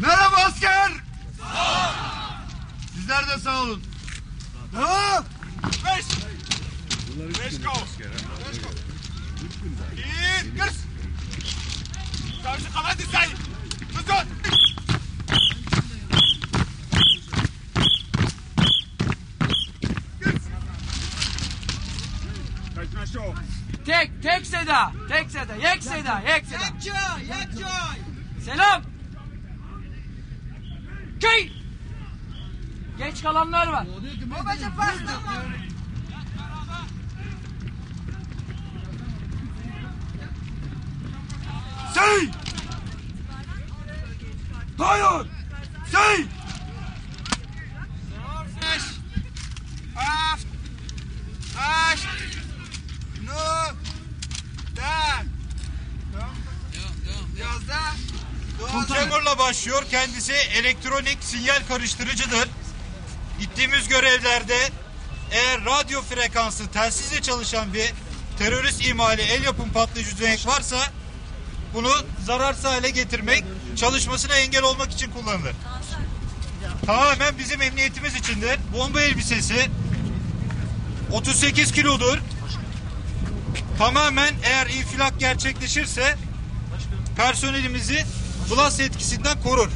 Merhaba asker. Sağ ol. Sizler de sağ olun. Ha? Beş. Beş kov. Beş kov. Bir, kız. Karşı kalan dizay. Kızın. Tek, tek seda, tek seda, yek seda, yek seda. Yek çay, yek çay. Selam. Köy. Geç kalanlar var. Babacım pasta mı? Sey. Dayan. Sey. Tremor'la başlıyor. Kendisi elektronik sinyal karıştırıcıdır. Gittiğimiz görevlerde eğer radyo frekansı telsizle çalışan bir terörist imali el yapım patlayıcı düzenek varsa bunu zararsız hale getirmek, çalışmasına engel olmak için kullanılır. Tamamen bizim emniyetimiz içindir. Bomba elbisesi 38 kilodur. Tamamen eğer infilak gerçekleşirse personelimizi blast etkisinden korur.